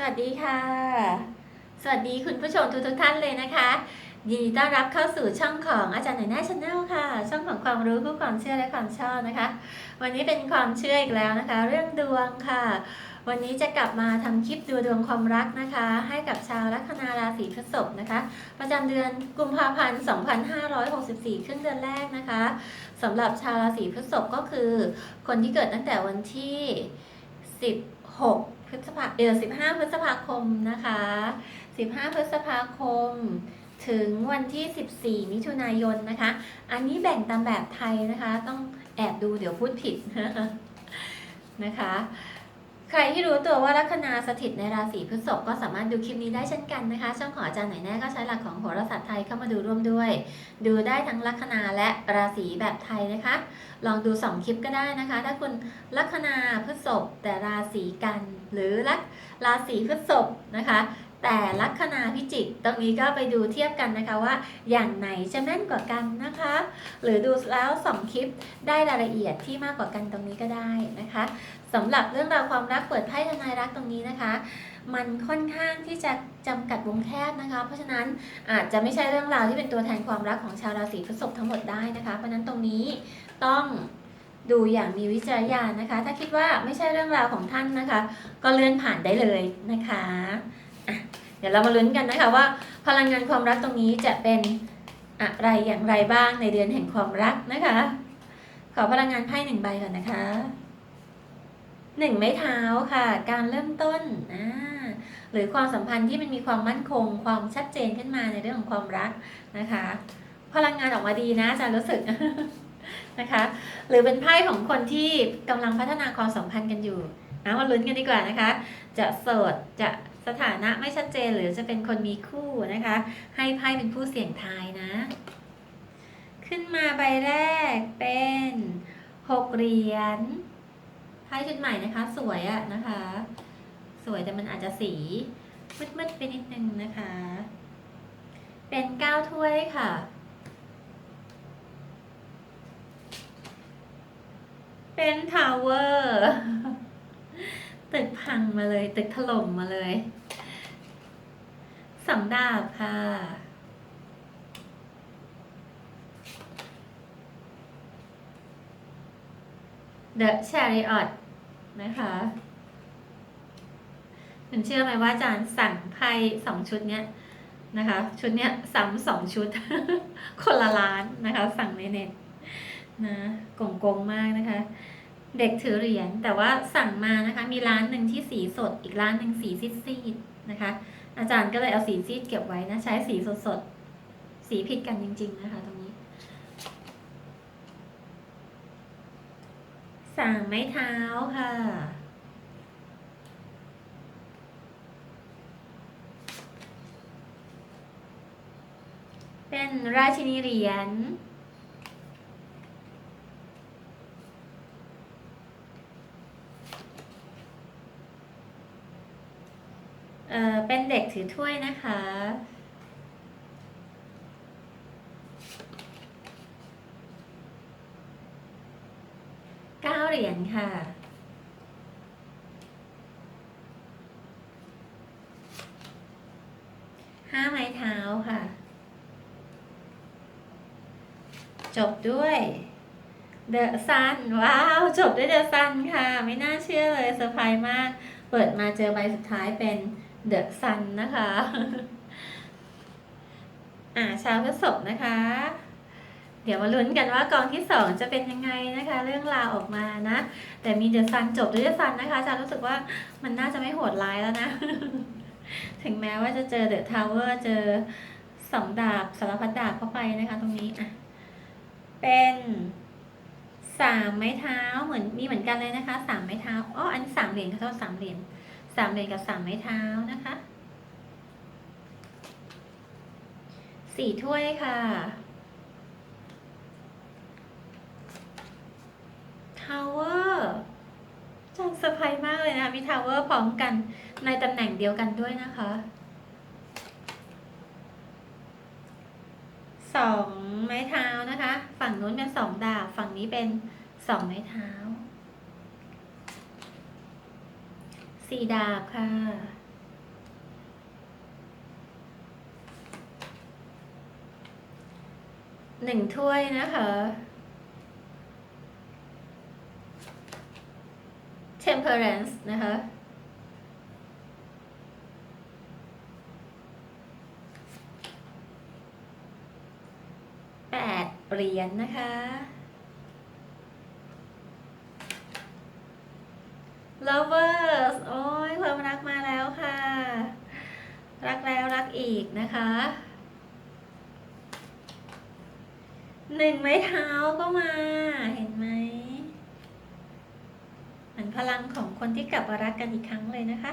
สวัสดีค่ะ สวัสดีคุณผู้ชมทุกทุกท่านเลยนะคะยินดีต้อนรับเข้าสู่ช่องของอาจารย์หน่อยหน้าชาแนลค่ะ ช่องของความรู้คู่ความเชื่อและความชอบนะคะ วันนี้เป็นความเชื่ออีกแล้วนะคะ เรื่องดวงค่ะ วันนี้จะกลับมาทำคลิปดูดวงความรักนะคะ ให้กับชาวลัคนาราศีพฤษภนะคะ ประจำเดือนกุมภาพันธ์ 2564 ครึ่งเดือนแรกนะคะสำหรับชาวราศีพฤษภก็คือ คนที่เกิดตั้งแต่วันที่ 16 พฤษภาเออ15พฤษภาคมนะคะสิบห้าพฤษภาคม ถึงวันที่สิบสี่มิถุนายนนะคะ อันนี้แบ่งตามแบบไทยนะคะ ต้องแอบดูเดี๋ยวพูดผิดนะคะ ใครที่รู้ตัวว่าลัคนาสถิตในราศีพฤษภก็สามารถดูคลิปนี้ได้เช่นกันนะคะ ช่องของอาจารย์ไหนแน่ก็ใช้หลักของโหราศาสตร์ไทยเข้ามาดูร่วมด้วย ดูได้ทั้งลัคนาและราศีแบบไทยนะคะ ลองดูสองคลิปก็ได้นะคะ ถ้าคุณลัคนาพฤษภแต่ราศีกันหรือลัคราศีพฤษภนะคะ แต่ลัคนาพิจิกตรงนี้ก็ไปดูเทียบกันนะคะว่า อย่างไหนจะแม่นกว่ากันนะคะ หรือดูแล้วสองคลิปได้รายละเอียดที่มากกว่ากันตรงนี้ก็ได้นะคะ สำหรับเรื่องราวความรักเปิดไพ่ทนายรักตรงนี้นะคะ มันค่อนข้างที่จะจำกัดวงแคบนะคะ เพราะฉะนั้นอาจจะไม่ใช่เรื่องราวที่เป็นตัวแทนความรักของชาวราศีพฤษภทั้งหมดได้นะคะ เพราะนั้นตรงนี้ต้องดูอย่างมีวิจารณญาณนะคะ ถ้าคิดว่าไม่ใช่เรื่องราวของท่านนะคะ ก็เลื่อนผ่านได้เลยนะคะะเดี๋ยวเรามาลุ้นกันนะคะว่า พลังงานความรักตรงนี้จะเป็นอะไรอย่างไรบ้างในเดือนแห่งความรักนะคะ ขอพลังงานไพ่หนึ่งใบก่อนนะคะ หนึ่งไม้เท้าค่ะ การเริ่มต้นอ่าหรือความสัมพันธ์ที่มันมีความมั่นคง ความชัดเจนขึ้นมาในเรื่องของความรักนะคะ พลังงานออกมาดีนะอาจารย์รู้สึกนะคะ หรือเป็นไพ่ของคนที่กำลังพัฒนาความสัมพันธ์กันอยู่เอามาลุ้นกันดีกว่านะคะ จะโสดจะสถานะไม่ชัดเจนหรือจะเป็นคนมีคู่นะคะ ให้ไพ่เป็นผู้เสี่ยงทายนะ ขึ้นมาใบแรกเป็นหกเหรียญ ไพ่ชุดใหม่นะคะ สวยอะนะคะ สวยแต่มันอาจจะสีมืดๆไปนิดนึงนะคะ เป็นเก้าถ้วยค่ะเป็นทาวเวอร์ตึกพังมาเลย ตึกถล่มมาเลยสำดาบค่ะ The Chariot นะคะคุณเชื่อไหมว่าอาจารย์สั่งไพ่สองชุดเนี้ยนะคะ ชุดเนี้ยซ้ำสองชุด คนละล้านนะคะ สั่งในเน็ตนะกงกงๆมากนะคะ เด็กถือเหรียญแต่ว่าสั่งมานะคะ มีร้านหนึ่งที่สีสด อีกร้านหนึ่งสีซีดๆนะคะ อาจารย์ก็เลยเอาสีซีดเก็บไว้นะ ใช้สีสดๆสีผิดกันจริง ๆ นะคะ ตรงนี้ สั่งไม้เท้าค่ะ เป็นราชินีเหรียญเอ่อเป็นเด็กถือถ้วยนะคะ เก้าเห รียญค่ะ ห้าไม้เท้าค่ะ จบด้วย The Sun ว้าว จบด้วย The Sun ค่ะ ไม่น่าเชื่อเลยเซอร์ไพรส์มาก เปิดมาเจอใบสุดท้ายเป็น The Sun นะคะ อ่าชาวพฤษภนะคะ เดี๋ยวมาลุ้นกันว่ากองที่สองจะเป็นยังไงนะคะ เรื่องราวออกมานะ แต่มีเดอะซันจบด้วยเดอะซันนะคะจารู้สึกว่ามันน่าจะไม่โหดร้ายแล้วนะ ถึงแม้ว่าจะเจอเดอะทาวเวอร์เจอสองดาบสารพัดดาบเข้าไปนะคะ ตรงนี้อะเป็นสามไม้เท้าเหมือนมีเหมือนกันเลยนะคะสามไม้เท้าอ๋ออันนี้สามเหรียญค่ะโทษสามเหรียญสามเหรียญกับสามไม้เท้านะคะสี่ถ้วยค่ะ มิทาวเวอร์พร้อมกันในตำแหน่งเดียวกันด้วยนะคะสองไม้เท้านะคะ ฝั่งนู้นเป็นสองดาบฝั่งนี้เป็นสองไม้เท้าสี่ดาบค่ะหนึ่งถ้วยนะคะ temperance นะคะ แปดเหรียญนะคะ lovers โอ้ยความรักมาแล้วค่ะ รักแล้วรักอีกนะคะหนึ่งไม้เท้าก็มาเห็นไหม พลังของคนที่กลับมารักกันอีกครั้งเลยนะคะ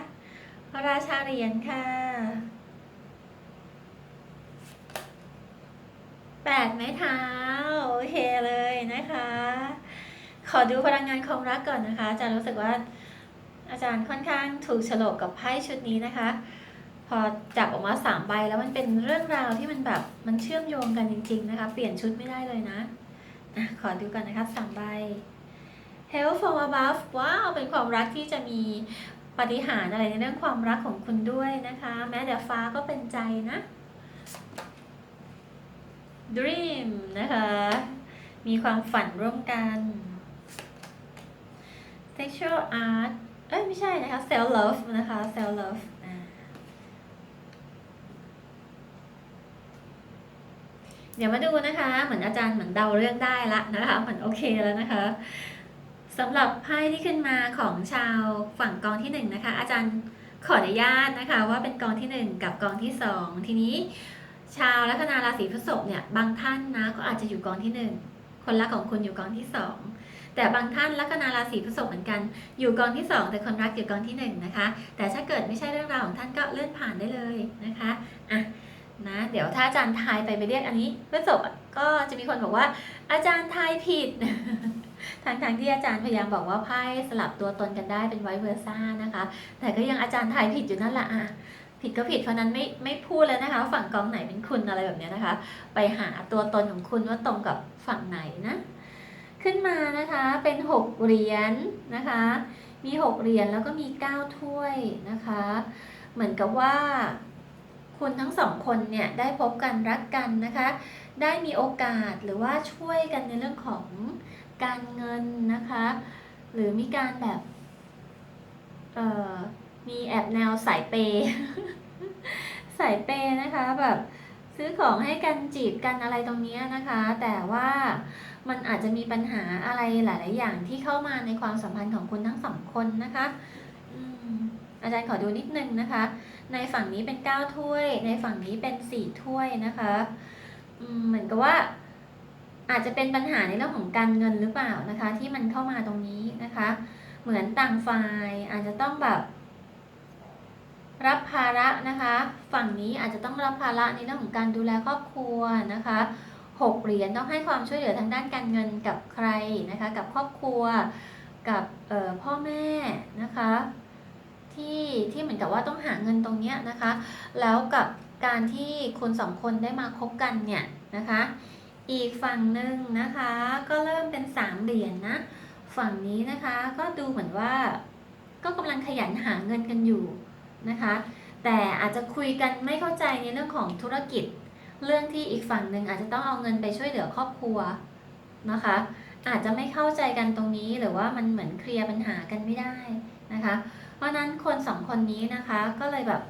พระราชาเหรียญค่ะแปดไม้เท้าโอเคเลยนะคะ ขอดูพลังงานความรักก่อนนะคะอาจารย์รู้สึกว่าอาจารย์ค่อนข้างถูกโฉลกกับไพ่ชุดนี้นะคะ พอจับออกมาสามใบแล้วมันเป็นเรื่องราวที่มันแบบมันเชื่อมโยงกันจริง ๆ นะคะ เปลี่ยนชุดไม่ได้เลยนะอะขอดูกันนะคะสามใบ Help from above ว้าวเป็นความรักที่จะมีปฏิหารอะไรในเรื่องความรักของคุณด้วยนะคะ แม้แต่ฟ้าก็เป็นใจนะ Dream นะคะ มีความฝันร่วมกัน Sexual art เอ้ยไม่ใช่นะคะ self love นะคะ self love อ่าเดี๋ยวมาดูนะคะ เหมือนอาจารย์เหมือนเดาเรื่องได้ละนะคะ เหมือนโอเคแล้วนะคะ สำหรับไพ่ที่ขึ้นมาของชาวฝั่งกองที่หนึ่งนะคะ อาจารย์ขออนุญาตนะคะ ว่าเป็นกองที่หนึ่งกับกองที่สองทีนี้ชาวลัคนาราศีพฤษภเนี่ยบางท่านนะก็อาจจะอยู่กองที่หนึ่งคนรักของคุณอยู่กองที่สองแต่บางท่านลัคนาราศีพฤษภเหมือนกัน อยู่กองที่ 2 แต่คนรักอยู่กองที่ 1 นะคะ แต่ถ้าเกิดไม่ใช่เรื่องราวของท่านก็เลื่อนผ่านได้เลยนะคะอะนะเดี๋ยวถ้าอาจารย์ทายไปไปเรียกอันนี้พฤษภก็จะมีคนบอกว่า อาจารย์ทายผิด ทางทางๆที่อาจารย์พยายามบอกว่าไพ่สลับตัวตนกันได้เป็นไวเวอร์ซ่านะคะ แต่ก็ยังอาจารย์ทายผิดอยู่นั่นแหละอะผิดก็ผิดเพราะนั้นไม่ไม่พูดแล้วนะคะ ฝั่งกองไหนเป็นคุณอะไรแบบเนี้ยนะคะ ไปหาตัวตนของคุณว่าตรงกับฝั่งไหนนะ ขึ้นมานะคะเป็นหกเหรียญนะคะ มีหกเหรียญแล้วก็มีเก้าถ้วยนะคะ เหมือนกับว่าคุณทั้งสองคนเนี่ยได้พบกันรักกันนะคะ ได้มีโอกาสหรือว่าช่วยกันในเรื่องของ การเงินนะคะ หรือมีการแบบเอ่อมีแอบแนวสายเปย์สายเปย์นะคะแบบซื้อของให้กันจีบกันอะไรตรงเนี้ยนะคะ แต่ว่ามันอาจจะมีปัญหาอะไรหลาย ๆ อย่างที่เข้ามาในความสัมพันธ์ของคุณทั้งสองคนนะคะอาจารย์ขอดูนิดนึงนะคะ ในฝั่งนี้เป็นเก้าถ้วย ในฝั่งนี้เป็นสี่ถ้วยนะคะเหมือนกับว่า อาจจะเป็นปัญหาในเรื่องของการเงินหรือเปล่านะคะ ที่มันเข้ามาตรงนี้นะคะ เหมือนต่างฝ่ายอาจจะต้องแบบ รับภาระนะคะ ฝั่งนี้อาจจะต้องรับภาระในเรื่องของการดูแลครอบครัวนะคะหกเหรียญต้องให้ความช่วยเหลือทางด้านการเงินกับใครนะคะ กับครอบครัวกับพ่อแม่นะคะที่ที่เหมือนกับว่าต้องหาเงินตรงเนี้ยนะคะ แล้วกับการที่คนสองคนได้มาคบกันเนี่ยนะคะ อีกฝั่งหนึ่งนะคะ ก็เริ่มเป็นสามเหรียญนะ ฝั่งนี้นะคะก็ดูเหมือนว่า ก็กำลังขยันหาเงินกันอยู่นะคะ แต่อาจจะคุยกันไม่เข้าใจในเรื่องของธุรกิจ เรื่องที่อีกฝั่งหนึ่งอาจจะต้องเอาเงินไปช่วยเหลือครอบครัวนะคะ อาจจะไม่เข้าใจกันตรงนี้หรือว่ามันเหมือนเคลียร์ปัญหากันไม่ได้นะคะ เพราะฉะนั้นคนสองคนนี้นะคะก็เลยแบบ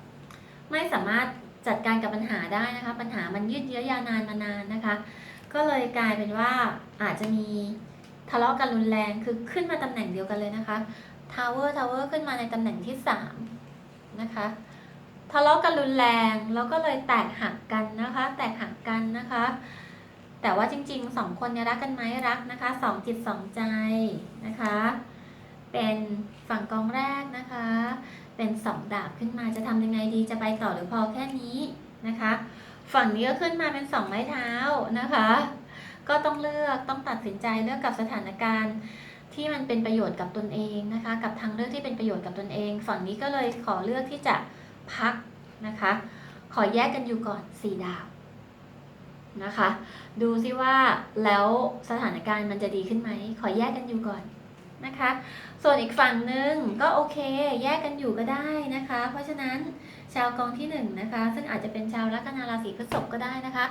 ไม่สามารถจัดการกับปัญหาได้นะคะ ปัญหามันยืดเยื้อยาวนานมานานนะคะ ก็เลยกลายเป็นว่าอาจจะมีทะเลาะกันรุนแรงคือขึ้นมาตำแหน่งเดียวกันเลยนะคะทาวเวอร์ทาวเวอร์ขึ้นมาในตำแหน่งที่สามนะคะทะเลาะกันรุนแรงแล้วก็เลยแตกหักกันนะคะ แตกหักกันนะคะ แต่ว่าจริงๆสองคนเนี่ยรักกันไหมรักนะคะสองจิตสองใจนะคะ เป็นฝั่งกองแรกนะคะ เป็นสองดาบขึ้นมาจะทำยังไงดีจะไปต่อหรือพอแค่นี้นะคะ ฝั่งนี้ก็ขึ้นมาเป็นสองไม้เท้านะคะ ก็ต้องเลือกต้องตัดสินใจเลือกกับสถานการณ์ที่มันเป็นประโยชน์กับตนเองนะคะ กับทางเลือกที่เป็นประโยชน์กับตนเอง ฝั่งนี้ก็เลยขอเลือกที่จะพักนะคะ ขอแยกกันอยู่ก่อนสี่ดาบนะคะ ดูซิว่าแล้วสถานการณ์มันจะดีขึ้นไหม ขอแยกกันอยู่ก่อน นะคะ ส่วนอีกฝั่งหนึ่งก็โอเค แยกกันอยู่ก็ได้นะคะ เพราะฉะนั้นชาวกองที่หนึ่งนะคะ ซึ่งอาจจะเป็นชาวลัคนาราศีพฤษภก็ได้นะคะ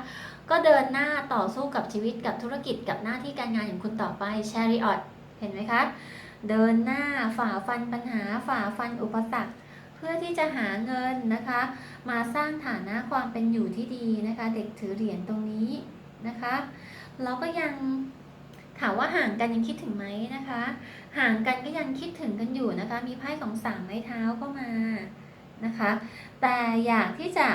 ก็เดินหน้าต่อสู้กับชีวิตกับธุรกิจกับหน้าที่การงานของคุณต่อไปชริออตเห็นไหมคะ เดินหน้าฝ่าฟันปัญหาฝ่าฟันอุปสรรคเพื่อที่จะหาเงินนะคะ มาสร้างฐานะความเป็นอยู่ที่ดีนะคะ เด็กถือเหรียญตรงนี้นะคะ เราก็ยัง ถามว่าห่างกันยังคิดถึงไหมนะคะ ห่างกันก็ยังคิดถึงกันอยู่นะคะ มีไพ่ของสามไม้เท้าเข้ามานะคะ แต่อยากที่จะ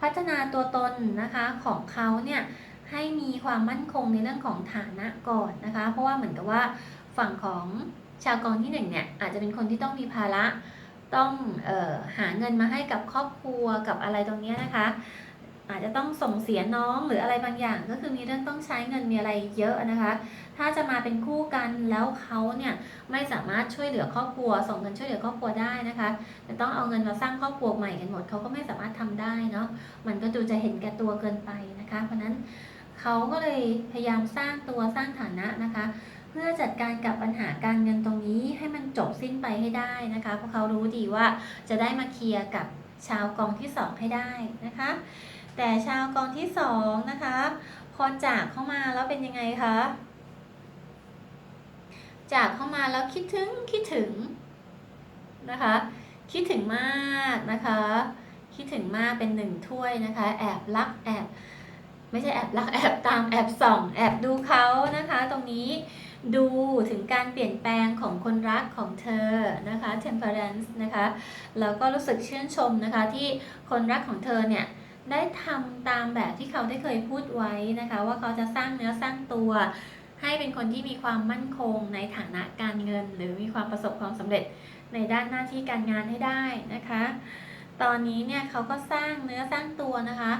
พัฒนาตัวตนนะคะของเขาเนี่ยให้มีความมั่นคงในเรื่องของฐานะก่อนนะคะ เพราะว่าเหมือนกับว่าฝั่งของชาวกองที่หนึ่งเนี่ยอาจจะเป็นคนที่ต้องมีภาระต้องออหาเงินมาให้กับครอบครัวกับอะไรตรงนี้นะคะ อาจจะต้องส่งเสียน้องหรืออะไรบางอย่าง ก็คือมีเรื่องต้องใช้เงินมีอะไรเยอะนะคะ ถ้าจะมาเป็นคู่กันแล้วเขาเนี่ยไม่สามารถช่วยเหลือครอบครัว ส่งเงินช่วยเหลือครอบครัวได้นะคะจะต้องเอาเงินมาสร้างครอบครัวใหม่กันหมดเขาก็ไม่สามารถทำได้เนาะมันก็ดูจะเห็นแก่ตัวเกินไปนะคะ เพราะฉะนั้นเขาก็เลยพยายามสร้างตัวสร้างฐานะนะคะ เพื่อจัดการกับปัญหาการเงินตรงนี้ให้มันจบสิ้นไปให้ได้นะคะเพราะเขารู้ดีว่าจะได้มาเคลียร์กับชาวกองที่ 2 ให้ได้นะคะ แต่ชาวกองที่2นะคะพอจากเข้ามาแล้วเป็นยังไงคะ จากเข้ามาแล้วคิดถึงคิดถึงนะคะ คิดถึงมากนะคะ คิดถึงมากเป็นหนึ่งถ้วยนะคะ แอบรักแอบไม่ใช่แอบรักแอบตามแอบส่องแอบดูเขานะคะ ตรงนี้ดูถึงการเปลี่ยนแปลงของคนรักของเธอนะคะ temperance นะคะแล้วก็รู้สึกชื่นชมนะคะที่คนรักของเธอเนี่ยได้ทำตามแบบที่เขาได้เคยพูดไว้นะคะ ว่าเขาจะสร้างเนื้อสร้างตัว ให้เป็นคนที่มีความมั่นคงในฐานะการเงิน หรือมีความประสบความสำเร็จในด้านหน้าที่การงานให้ได้นะคะ ตอนนี้เนี่ยเขาก็สร้างเนื้อสร้างตัวนะคะ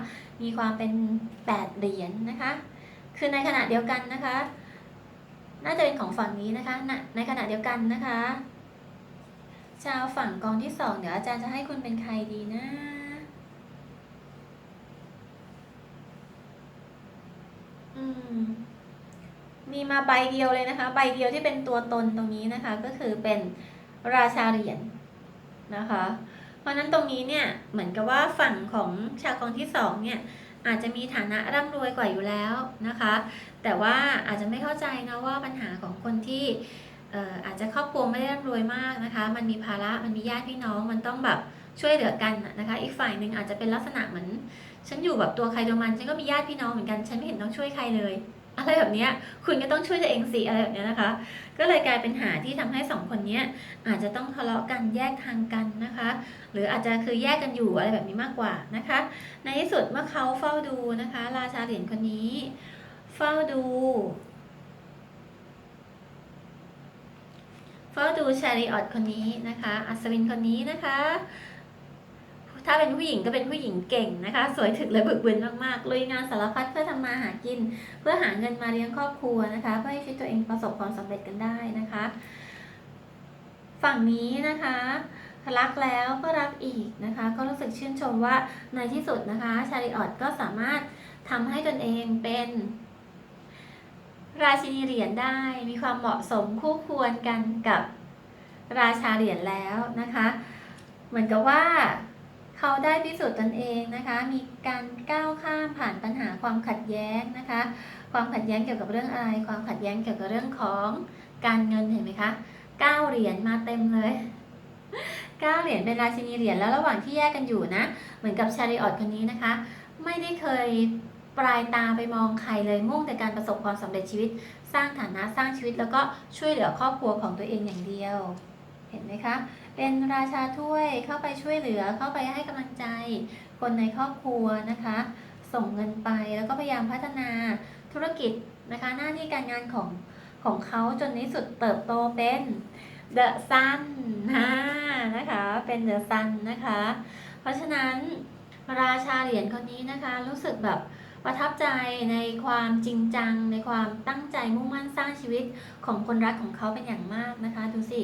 มีความเป็นแปดเหรียญนนะคะ คือในขณะเดียวกันนะคะ น่าจะเป็นของฝั่งนี้นะคะ ในขณะเดียวกันนะคะ ชาวฝั่งกองที่สองเดี๋ยวอาจารย์จะให้คุณเป็นใครดีนะอืม มีมาใบเดียวเลยนะคะ ใบเดียวที่เป็นตัวตนตรงนี้นะคะ ก็คือเป็นราชาเหรียญนะคะ เพราะนั้นตรงนี้เนี่ยเหมือนกับว่าฝั่งของชาวกองที่สองเนี่ยอาจจะมีฐานะร่ำรวยกว่าอยู่แล้วนะคะ แต่ว่าอาจจะไม่เข้าใจนะว่าปัญหาของคนที่อาจจะครอบครัวไม่ได้ร่ำรวยมากนะคะ มันมีภาระ มันมีญาติพี่น้อง มันต้องแบบช่วยเหลือกันนะนะคะ อีกฝ่ายหนึ่งอาจจะเป็นลักษณะเหมือน ฉันอยู่แบบตัวใครตัวมัน ฉันก็มีญาติพี่น้องเหมือนกัน ฉันไม่เห็นต้องช่วยใครเลย อะไรแบบนี้คุณก็ต้องช่วยตัวเองสิอะไรแบบนี้นะคะ ก็เลยกลายเป็นหาที่ทำให้สองคนนี้อาจจะต้องทะเลาะกันแยกทางกันนะคะ หรืออาจจะคือแยกกันอยู่อะไรแบบนี้มากกว่านะคะ ในที่สุดเมื่อเขาเฝ้าดูนะคะ ราชาเหรียญคนนี้ เฝ้าดูเฝ้าดูชาริออตคนนี้นะคะ อัศวินคนนี้นะคะ ถ้าเป็นผู้หญิงก็เป็นผู้หญิงเก่งนะคะ สวยถึกและบึกบึนมากๆลุยงานสารพัดเพื่อทำมาหากิน เพื่อหาเงินมาเลี้ยงครอบครัวนะคะ เพื่อให้ชีวิตตัวเองประสบความสำเร็จกันได้นะคะ ฝั่งนี้นะคะรักแล้วก็รักอีกนะคะ ก็รู้สึกชื่นชมว่าในที่สุดนะคะ ชาริออตก็สามารถทำให้ตนเองเป็น ราชินีเหรียญได้ มีความเหมาะสมคู่ควรกันกับราชาเหรียญแล้วนะคะ เหมือนกับว่า เขาได้พิสูจน์ตนเองนะคะ มีการก้าวข้ามผ่านปัญหาความขัดแย้งนะคะ ความขัดแย้งเกี่ยวกับเรื่องอะไร ความขัดแย้งเกี่ยวกับเรื่องของการเงินเห็นไหมคะเก้าเหรียญมาเต็มเลยเก้าเหรียญเป็นราชินีเหรียญแล้วระหว่างที่แยกกันอยู่นะ เหมือนกับชาริออตคนนี้นะคะ ไม่ได้เคยปลายตาไปมองใครเลยมุ่งแต่การประสบความสำเร็จชีวิต สร้างฐานะสร้างชีวิตแล้วก็ช่วยเหลือครอบครัวของตัวเองอย่างเดียว เห็นไหมคะ เป็นราชาถ้วยเข้าไปช่วยเหลือเข้าไปให้กำลังใจ คนในครอบครัวนะคะ ส่งเงินไปแล้วก็พยายามพัฒนาธุรกิจนะคะ หน้าที่การงานของของเขาจนในสุดเติบโตเป็น The Sun นะนะคะเป็น The Sun นะคะ เพราะฉะนั้นราชาเหรียญคนนี้นะคะ รู้สึกแบบประทับใจในความจริงจัง ในความตั้งใจมุ่งมั่นสร้างชีวิตของคนรักของเขาเป็นอย่างมากนะคะ ดูสิ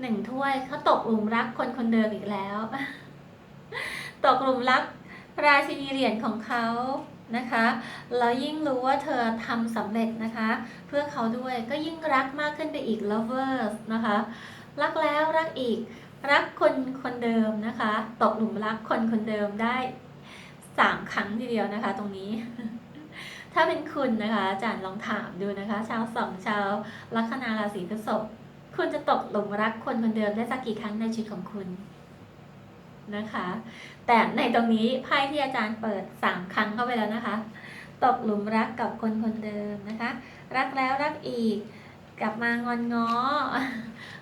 หนึ่งถ้วยเขาตกหลุมรักคนคนเดิมอีกแล้ว ตกหลุมรักราชินีเหรียญของเขานะคะแล้วยิ่งรู้ว่าเธอทำสำเร็จนะคะ เพื่อเขาด้วยก็ยิ่งรักมากขึ้นไปอีก lovers นะคะ รักแล้วรักอีก รักคนคนเดิมนะคะ ตกหลุมรักคนคนเดิมได้สามครั้งทีเดียวนะคะ ตรงนี้ ถ้าเป็นคุณนะคะอาจารย์ลองถามดูนะคะ ชาวสองชาวลัคนาราศีพฤษภ คุณจะตกหลุมรักคนคนเดิมได้สักกี่ครั้งในชีวิตของคุณนะคะ แต่ในตรงนี้ไพ่ที่อาจารย์เปิดสามครั้งเข้าไปแล้วนะคะ ตกหลุมรักกับคนคนเดิมนะคะ รักแล้วรักอีก กลับมางอนง้อ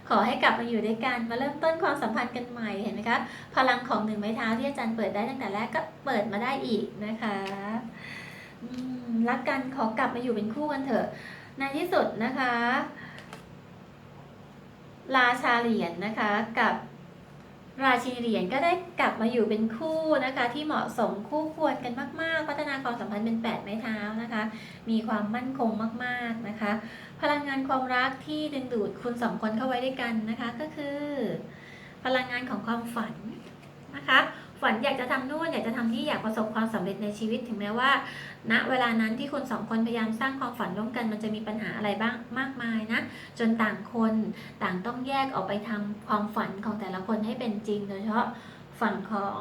ขอให้กลับมาอยู่ด้วยกัน มาเริ่มต้นความสัมพันธ์กันใหม่เห็นไหมคะ พลังของหนึ่งไม้เท้าที่อาจารย์เปิดได้ตั้งแต่แรกก็เปิดมาได้อีกนะคะรักกันขอกลับมาอยู่เป็นคู่กันเถอะในที่สุดนะคะ ราชาเหรียญนะคะกับราชินีเหรียญก็ได้กลับมาอยู่เป็นคู่นะคะ ที่เหมาะสมคู่ควรกันมาก ๆ พัฒนาความสัมพันธ์เป็นแปดไม้เท้านะคะ มีความมั่นคงมากๆนะคะ พลังงานความรักที่ดึงดูดคุณสองคนเข้าไว้ด้วยกันนะคะ ก็คือ พลังงานของความฝันนะคะ ฝันอยากจะทำนู่นอยากจะทำนี่อยากประสบความสำเร็จในชีวิตถึงแม้ว่าณเวลานั้นที่คุณสองคนพยายามสร้างความฝันร่วมกันมันจะมีปัญหาอะไรบ้างมากมายนะ จนต่างคนต่างต้องแยกออกไปทำความฝันของแต่ละคนให้เป็นจริง โดยเฉพาะฝั่งของ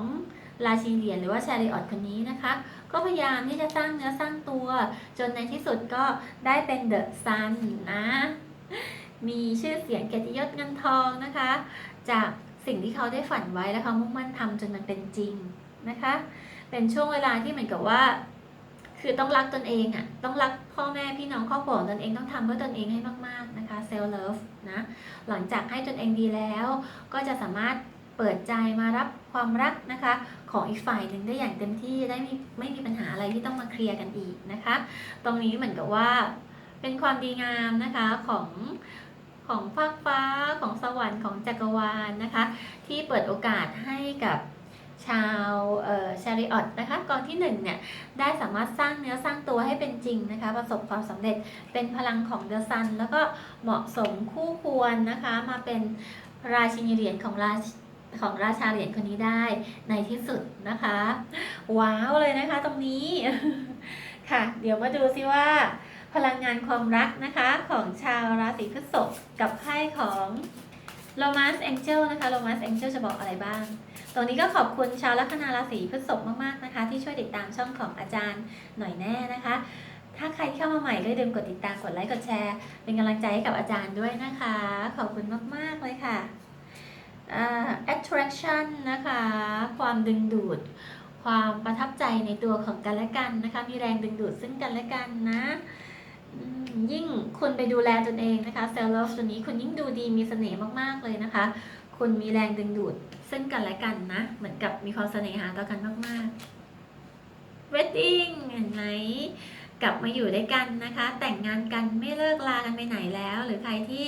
ราชินีเหรียญหรือว่าชาริออตคนนี้นะคะ ก็พยายามที่จะสร้างเนื้อสร้างตัว จนในที่สุดก็ได้เป็นเดอะซันนะ มีชื่อเสียงเกียรติยศเงินทองนะคะ จาก สิ่งที่เขาได้ฝันไว้และเขามุ่งมั่นทำจนมันเป็นจริงนะคะ เป็นช่วงเวลาที่เหมือนกับว่า คือต้องรักตนเองอะ่ะต้องรักพ่อแม่พี่น้องครอบครัวตนเองต้องทำเพื่อตนเองให้มากๆนะคะ self love นะหลังจากให้ตนเองดีแล้ว ก็จะสามารถเปิดใจมารับความรักนะคะ ของอีกฝ่ายหนึ่งได้อย่างเต็มที่ได้ไม่ไม่มีปัญหาอะไรที่ต้องมาเคลียร์กันอีกนะคะ ตรงนี้เหมือนกับว่าเป็นความดีงามนะคะของ ของฟากฟ้าของสวรรค์ของจักรวาลนะคะ ที่เปิดโอกาสให้กับชาวชาริออตนะคะกองที่หนึ่งเนี่ยได้สามารถสร้างเนื้อสร้างตัวให้เป็นจริงนะคะ ประสบความสำเร็จเป็นพลังของเดอะซัน แล้วก็เหมาะสมคู่ควรนะคะ มาเป็นราชินีเหรียญของราชของราชาเหรียญคนนี้ได้ในที่สุดนะคะ ว้าวเลยนะคะตรงนี้ค่ะ เดี๋ยวมาดูซิว่า พลังงานความรักนะคะของชาวราศีพฤษภกับไพ่ของ Romance Angel นะคะ Romance Angel จะบอกอะไรบ้าง ตรงนี้ก็ขอบคุณชาวลัคนาราศีพฤษภมากๆนะคะ ที่ช่วยติดตามช่องของอาจารย์หน่อยแน่นะคะ ถ้าใครเข้ามาใหม่ก็อย่าลืมกดติดตามกดไลค์กดแชร์ เป็นกำลังใจให้กับอาจารย์ด้วยนะคะ ขอบคุณมากๆเลยค่ะอ่า attraction นะคะ ความดึงดูด ความประทับใจในตัวของกันและกันนะคะ มีแรงดึงดูดซึ่งกันและกันนะ ยิ่งคุณไปดูแลตนเองนะคะเซลล์ลตัวนี้คุณยิ่งดูดีมีเสน่ห์มากๆเลยนะคะ คุณมีแรงดึงดูดซึ่งกันและกันนะ เหมือนกับมีความเสน่หาต่อกันมากๆ wedding เห็นไหมกลับมาอยู่ด้วยกันนะคะ แต่งงานกันไม่เลิกลากันไปไหนแล้ว หรือใครที่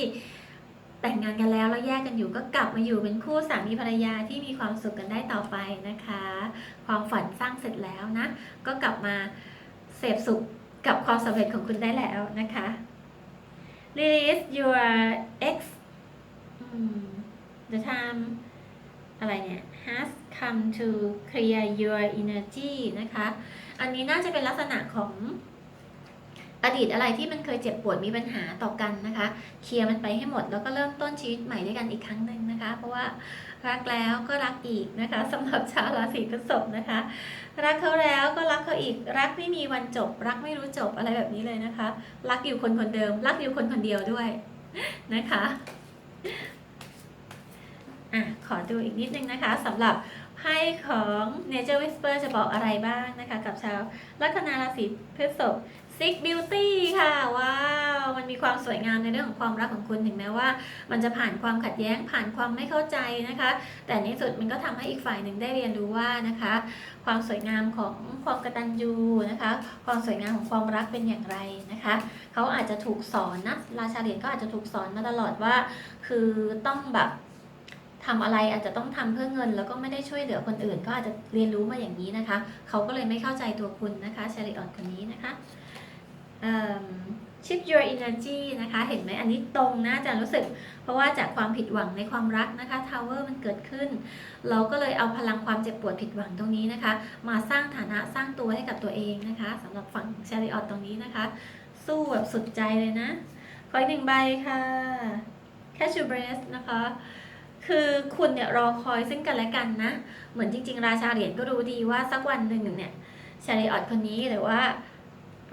แต่งงานกันแล้วแล้วแยกกันอยู่ก็กลับมาอยู่เป็นคู่สามีภรรยาที่มีความสุขกันได้ต่อไปนะคะ ความฝันสร้างเสร็จแล้วนะ ก็กลับมาเสพสุข กับความสำเร็จของคุณได้แล้วนะคะ release your ex the time อะไรเนี่ย has come to clear your energy นะคะ อันนี้น่าจะเป็นลักษณะของ อดีตอะไรที่มันเคยเจ็บปวดมีปัญหาต่อกันนะคะ เคลียร์มันไปให้หมดแล้วก็เริ่มต้นชีวิตใหม่ด้วยกันอีกครั้งหนึ่งนะคะ เพราะว่ารักแล้วก็รักอีกนะคะสำหรับชาวราศีพฤษภนะคะ รักเขาแล้วก็รักเขาอีก รักไม่มีวันจบ รักไม่รู้จบอะไรแบบนี้เลยนะคะ รักอยู่คนคนเดิม รักอยู่คนคนเดียวด้วยนะคะอะขอดูอีกนิดนึงนะคะสำหรับไพ่ของ Nature Whisper จะบอกอะไรบ้างนะคะ กับชาวลัคนาราศีพฤษภ Six Beauty ค่ะ ว้าว มันมีความสวยงามในเรื่องของความรักของคุณถึงแม้ว่า มันจะผ่านความขัดแย้งผ่านความไม่เข้าใจนะคะ แต่ในสุดมันก็ทำให้อีกฝ่ายหนึ่งได้เรียนรู้ว่านะคะ ความสวยงามของความกระตัญญูนะคะ ความสวยงามของความรักเป็นอย่างไรนะคะ เขาอาจจะถูกสอนนะราชาเหรียญก็อาจจะถูกสอนมาตลอดว่า คือต้องแบบทำอะไรอาจจะต้องทำเพื่อเงิน แล้วก็ไม่ได้ช่วยเหลือคนอื่น ก็อาจจะเรียนรู้มาอย่างนี้นะคะ เขาก็เลยไม่เข้าใจตัวคุณนะคะชาริออนคนนี้นะคะ shift your energy นะคะ เห็นไหมอันนี้ตรงนะอาจารย์รู้สึก เพราะว่าจากความผิดหวังในความรักนะคะ tower มันเกิดขึ้น เราก็เลยเอาพลังความเจ็บปวดผิดหวังตรงนี้นะคะ มาสร้างฐานะสร้างตัวให้กับตัวเองนะคะสำหรับฝั่งชาริออตตรงนี้นะคะ สู้แบบสุดใจเลยนะ ขออีกหนึ่งใบค่ะ catch your breath นะคะคือคุณเนี่ยรอคอยซึ่งกันและกันนะ เหมือนจริง ๆ ราชาเหรียญก็รู้ดีว่าสักวันหนึ่งเนี่ยชาริออตคนนี้หรือว่า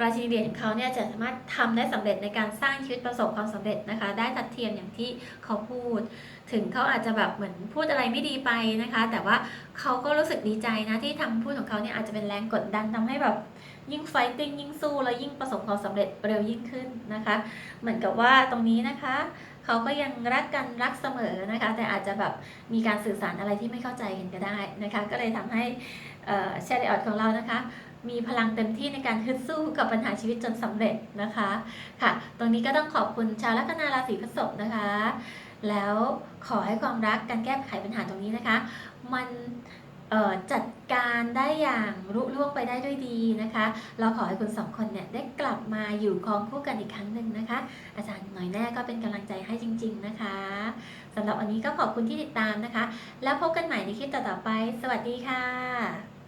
ราชินีเหรียญของเขาเนี่ยจะสามารถทำได้สำเร็จในการสร้างชีวิตประสบความสำเร็จนะคะ ได้ทัดเทียมอย่างที่เขาพูด ถึงเขาอาจจะแบบเหมือนพูดอะไรไม่ดีไปนะคะ แต่ว่าเขาก็รู้สึกดีใจนะที่ทำพูดของเขาเนี่ยอาจจะเป็นแรงกดดันทำให้แบบยิ่งไฟติ้งยิ่งสู้แล้วยิ่งประสบความสำเร็จเร็วยิ่งขึ้นนะคะ เหมือนกับว่าตรงนี้นะคะเขาก็ยังรักกันรักเสมอนะคะ แต่อาจจะแบบมีการสื่อสารอะไรที่ไม่เข้าใจกันก็ได้นะคะ ก็เลยทำให้เชริออตของเรานะคะ มีพลังเต็มที่ในการฮึดสู้กับปัญหาชีวิตจนสำเร็จนะคะค่ะ ตรงนี้ก็ต้องขอบคุณชาวลัคนาราศีพฤษภนะคะ แล้วขอให้ความรักการแก้ไขปัญหาตรงนี้นะคะ มันจัดการได้อย่างรุ่ล่วงไปได้ด้วยดีนะคะ เราขอให้คุณสองคนเนี่ยได้กลับมาอยู่ครองคู่กันอีกครั้งหนึ่งนะคะ อาจารย์หน่อยแน่ก็เป็นกำลังใจให้จริง ๆนะคะสำหรับวันนี้ก็ขอบคุณที่ติดตามนะคะ แล้วพบกันใหม่ในคลิปต่อๆไป สวัสดีค่ะ